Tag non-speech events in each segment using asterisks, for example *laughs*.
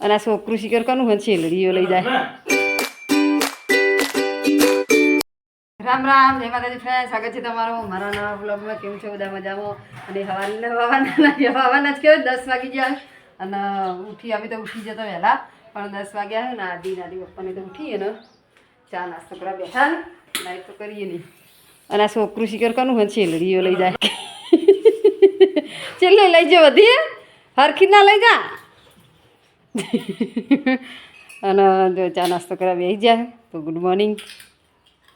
અને આ છોકરું શિકર કરનું હોય છેલડીઓ લઈ જાય. રામ રામ, જય માતાજી ફ્રેન્ડ સ્વાગત છે તમારું મારા નવા બ્લોગમાં કેમ છો બધા મજામાં? અને હવાના હવાના હવાના જ કહેવાય દસ વાગી ગયા અને ઉઠી, અમે તો ઉઠી જતો વહેલા, પણ દસ વાગ્યા ને, આદી, નાદી પપ્પાને તો ઉઠીએ ને ચા નાસ્તો કરવા બેઠા ને લાઈટ તો કરીએ નહીં. અને આ છોકરું શિકર કરનું હોય છેલડીઓ લઈ જાય. *laughs* છેલ્લે લઈ જાઓ વધી હરખી ના લઈ જા. અને જો ચા નાસ્તો કરવા બેસી જાય તો ગુડ મોર્નિંગ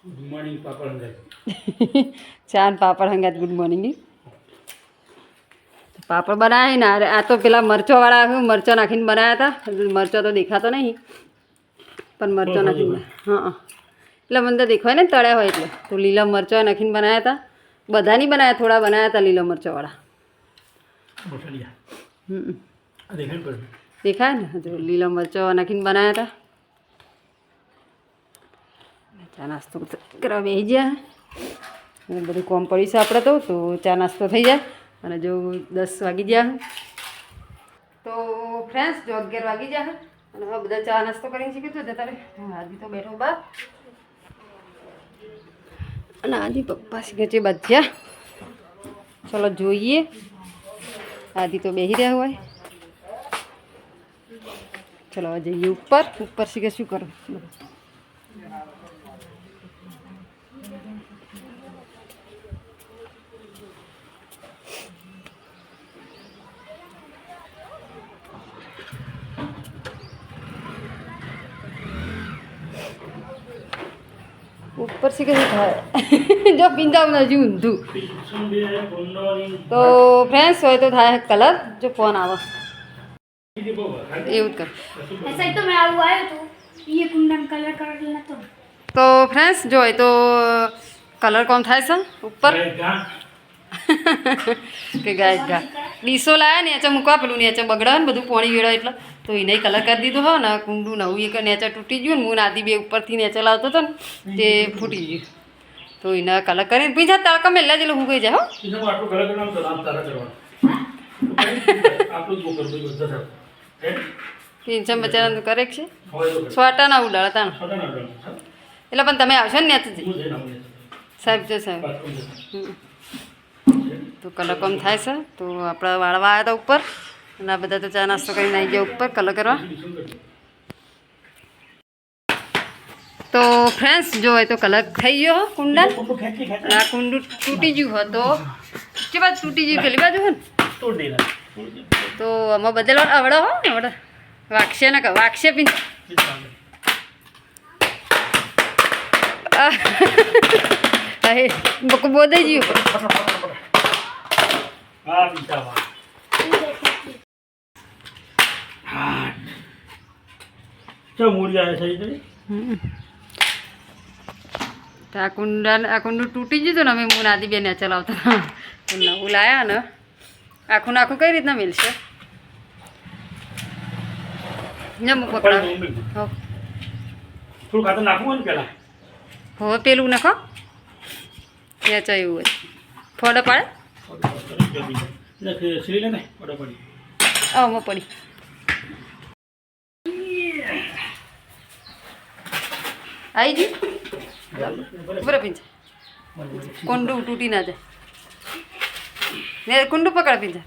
ગુડ મોર્નિંગ પાપડ અંગાજ ચા ને પાપડ હંગાત ગુડ મોર્નિંગ પાપડ બનાવે ને અરે આ તો પેલા મરચોવાળા હું મરચો નાખીને બનાવ્યા હતા. મરચો તો દેખાતો નહીં. પણ મરચો નાખીને હા એટલે મને તો દેખાય ને તળ્યા હોય એટલે. તો લીલા મરચો નાખીને બનાવ્યા હતા. બધા નહીં બનાવ્યા થોડા બનાવ્યા હતા લીલા મરચોવાળા. હમ દેખાય ને? હજુ લીલા મરચો નાખીને બનાવ્યા હતા ચા નાસ્તો કરવા બેસી ગયા. અને બધું કોમ પડી છે આપણે તો તો ચા નાસ્તો થઈ જાય. અને જો દસ વાગી ગયા તો ફ્રેન્ડ્સ જો અગિયાર વાગી જાય અને હવે બધા ચા નાસ્તો કરીને શીખી તો જતા આજે તો બેઠો બા. અને આજી પપ્પા શીખે છે? બધા. ચલો જોઈએ. આદિ તો બેસી રહ્યા હોય. ચલો હવે જઈએ ઉપર ઉપર શીખે શું કરું ઉપર શીખે શું થાય જો પિંજાવ હજી ઊંધું સુંદે કુંડોની તો ફ્રેન્ડ્સ હોય તો થાય કલર જો ફોન એવું જ કર. તો ફ્રેન્ડ્સ જોય તો કલર કોમ થાય છે? ઉપર? કે ગાય ગા. ડીસો લાયા ને નેચે મૂકવા પેલું નેચે બગડે ને બધું પોણી વેળો એટલે. તો એને કલર કરી દીધો હો ને કુંડું નવું એક નેચર તૂટી ગયું ને હું નાદી બે ઉપરથી નેચર લાવતો હતો ને તે ફૂટી ગયું. તો એને કલર કરી બીજા તડકા મેલા જેટલું હું ગઈ જાય હો. ઈનો બચારા તો નામ તારા કરવાનું આટલું જ બહુ કરવું બધા થાય હે પિંચમ બચારાનું કરે છે સ્વાટા ના ઉડાડે તાણ એટલે પણ તમે આવશો ને ત્યાંથી? સાહેબ જો સાહેબ. તો કલર કમ થાય છે. તો આપણે વાળવા આવ્યા હતા ઉપર. અને આ બધા તો ચા નાસ્તો કરીને આવી ગયા ઉપર કલર કરવા. તો ફ્રેન્ડ્સ જો એ તો કલર થઈ ગયો કુંડા. આ કુંડું તૂટી ગયું હોય તો. કે બાજુ તૂટી ગયું? પેલી બાજુ હોય ને. દેલા તો આમાં બદલો આવડે હો ને અવડો વાગશે ને વાગશે પી અહે બકો બોદે ગયું હા બીજા હા ચો મૂડી આવે છે ઈ તો આ કુંડા આ કુંડું તૂટી ગયું હતું ને અમે હું નાદી બેન ચલાવતા તો નવું ને. આખું નાખું કઈ રીતના મિલશે? જમું પકડા થોડું ખાતર નાખવું ને પેલા હો પેલું નાખો. એવું હોય. ફોડો પાડે આમાં પડી આવી ગઈ બરાબર પીંછા કુંડું તૂટી ના જાય. ને કુંડું પકડ પીંછા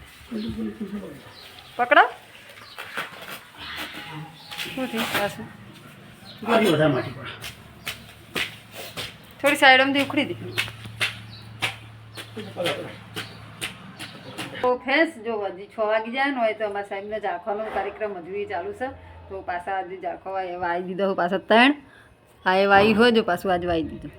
પકડો શું થયું પાછું આથી વધારે માટી પડે થોડી સાઈડમાંથી ઉખડી દે. તો ફેસ જો હજી છ વાગી જાય ને હોય તો અમારા સાહેબને ઝાંખવાનો કાર્યક્રમ હજુ ચાલુ છે. તો પાછા હજી ઝાંખવા એ વાવી દીધો પાછા ત્રણ. આ એ વાવી હોય જો પાછું આજે વાવી દીધું.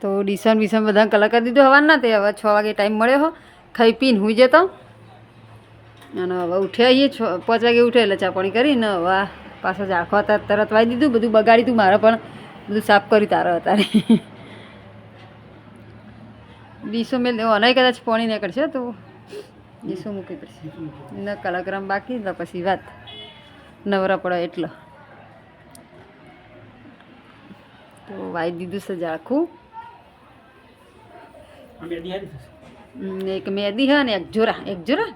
તો ડિસન બિસન બધા કલર કરી દીધો. હવાના તે હવે છ વાગે ટાઈમ મળ્યો હો. ખાઈ પીને હુઈ જતો. અને હવે ઉઠ્યા છીએ, છ પાંચ વાગે ઉઠે એટલે ચા પાણી કરીને હવે પાછો ઝાંખવા તરત તરત વાવી દીધું, બધું બગાડી તું મારે પણ, બધું સાફ કર્યું તારે અત્યારે. ડીસો મેં અને કદાચ પાણી નીકળશે તો ડીસો મૂકવી પડશે. ન કલાક્રમ બાકી તો પછી વાત. નવરા પડે એટલો. તો વાવી દીધું છે ઝાંખું એક મેદી હે ને એક જોરા. એક જોરા?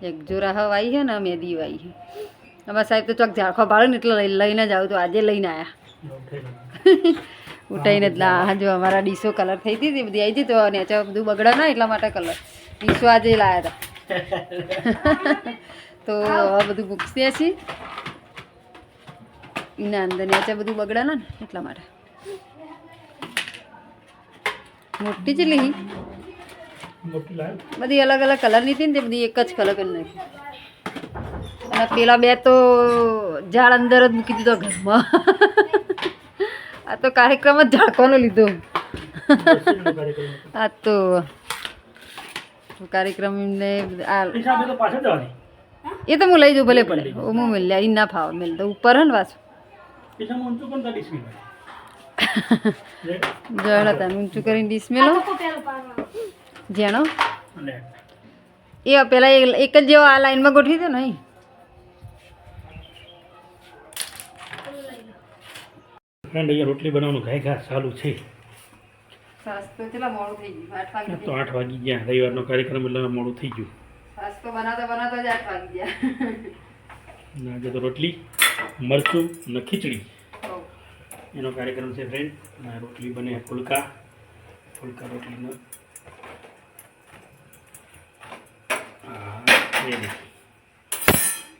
એક જોરા હવ આવી છે ને મેદી આવી છે અમારા સાહેબ તો ચોક ઝાડખો ભાડે ને એટલે લઈને જ આવું તો આજે લઈને આવ્યા ઉઠાઈને જ ના હા જો અમારા ડીશો કલર થઈ હતી બધી આવી જતી તો નેચા બધું બગડે ના એટલા માટે કલર ડીશો આજે લાવ્યા હતા. *laughs* તો હવે બધું મૂકશે છીએ. એના અંદર નેચા બધું બગડે ને એટલા માટે. મોટી જ લીધી બધી અલગ અલગ કલરની હતી ને તે બધી એક જ કલર કરી નાખી. અને પેલા બે તો ઝાડ અંદર જ મૂકી દીધો ઘરમાં. આ તો કાર્યક્રમ જ ઝાડવાનો લીધો. આ તો કાર્યક્રમ ને આ એ તો હું લઈ જાઉં ભલે પડે હું મિલ્યા ઈ ના ફાવ. મિલ તો ઉપર હે ને પાછું. *laughs* જળ હતા ઊંચું કરીને ડીશ મેલો પાડવાનું એ પેલા એક જ જેવો આ લાઈનમાં ગોઠવી દો ને અહીં. ફ્રેન્ડ અહીંયા રોટલી બનાવવાનું ઘાય ઘા ચાલુ છે. તો કેટલા મોડું થઈ ગયું? આઠ વાગી તો આઠ વાગી ગયા. રવિવારનો કાર્યક્રમ એટલે મોડું થઈ ગયું. સરસ તો બનાવતા બનાવતા જ આઠ વાગી ગયા. અને આજે તો રોટલી મરચું અને ખીચડી. એનો કાર્યક્રમ છે ફ્રેન્ડ. રોટલી બને ફુલકા. ફુલકા રોટલીનો હા ready.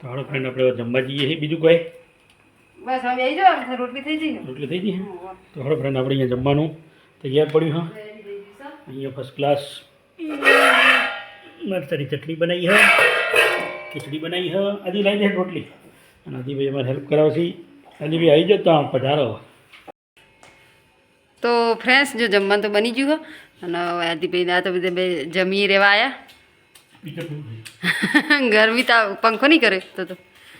તો હાલો ફ્રેન્ડ આપણે જમવા જઈએ છીએ. બીજું કોઈ? બસ હવે આવી જાઓ રોટલી થઈ જઈ રોટલી થઈ ગઈ છે તો હાલો ફ્રેન્ડ આપણે અહીંયા જમવાનું તૈયાર પડ્યું હા? અહીંયા ફર્સ્ટ ક્લાસ મરચાની ચટણી બનાવી હ? ખીચડી બનાવી હા? આદિ લાવી દે રોટલી. અને આદિભાઈ અમારે હેલ્પ કરાવશે આદિભાઈ આવી જાઓ તો આમ પધારો. તો ફ્રેન્ડ્સ જો જમવાનું તો બની ગયું અને આદિભાઈ આ તો બધા જમી રહેવા આવ્યા. ગરમી તો આ પંખો નહીં કરે તો તો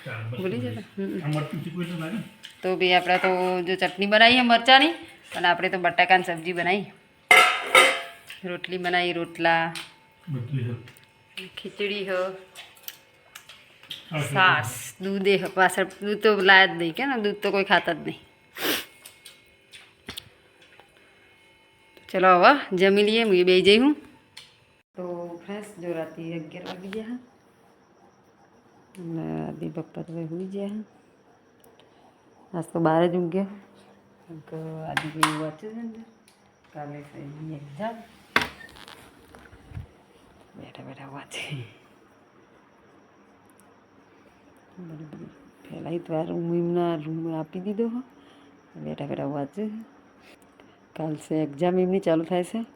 ચાલ, બસ. ભૂલી જતા હમ. આ મરચું ચીકું એટલે લાગે ને? તો ભાઈ આપણે તો જો ચટણી બનાવી છે મરચાંની અને આપણે તો બટાકાની સબ્જી બનાવી રોટલી બનાવી રોટલા બધું છે. ખીચડી હ હા, છાસ દૂધ એ હ. પાછળ દૂધ તો લાયા જ નહીં કે ને દૂધ તો કોઈ ખાતા જ નહીં ચલો હવે જમી લઈએ હું બે જઈ હું તો ફ્રેશ જો રાતે અગિયાર વાગી ગયા અને આદિ પપ્પા તો હોઈ ગયા આજ તો બહાર જ ઊંઘ્યા કેમ કે આદિ ભાઈ વાંચ્યું છે ને કાલે એની એક્ઝામ બેઠા બેઠા વાંચે બરાબર પહેલાં ફેલાઈ તો રૂમ એમના રૂમ આપી દીધો હો બેઠા બેઠા વાંચે કાલ છે એક્ઝામ એમની ચાલુ થાય છે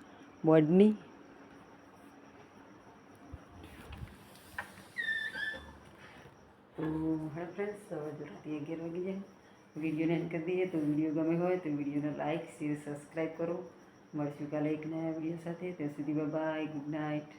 બોર્ડની તો હેલો ફ્રેન્ડ્સ હવે રાતે અગિયાર વાગી જાય વિડીયોને એન્ડ કરી દઈએ, તો વીડિયો ગમે હોય તો વિડીયોને લાઇક શેર સબસ્ક્રાઈબ કરો. મળશું કાલે એક નયા વીડિયો સાથે, ત્યાં સુધી બાય ગુડ નાઇટ